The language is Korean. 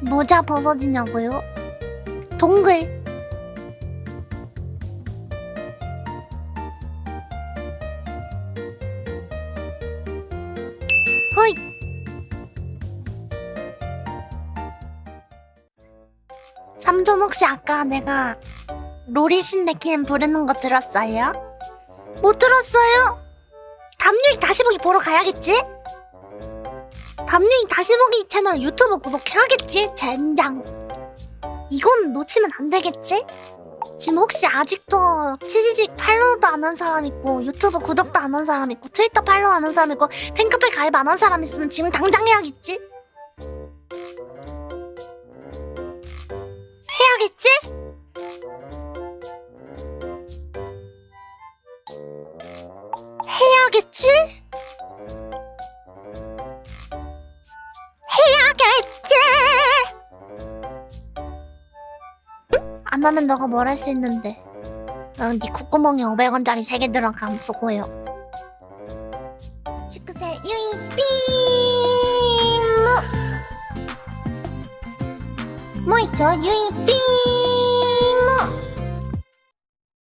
모자 벗어지냐고요? 동글. 허이. 삼촌 혹시 아까 내가 로리신 네킨 부르는 거 들었어요? 못 들었어요? 담요이 다시 보기 보러 가야겠지? 담요이 다시 보기 채널 유튜브 구독해야겠지? 젠장. 이건 놓치면 안 되겠지? 지금 혹시 아직도 치지직 팔로우도 안 한 사람 있고 유튜브 구독도 안 한 사람 있고 트위터 팔로우 안 한 사람 있고 팬카페 가입 안 한 사람 있으면 지금 당장? 해야겠지? 해야겠지? 해야겠지? 안 하면 너가 뭘 할 수 있는데. 응, 네 콧구멍에 500원짜리 3개 들어감 수고요. 시크세 유이삐 뭐, 뭐 있죠? 유이삐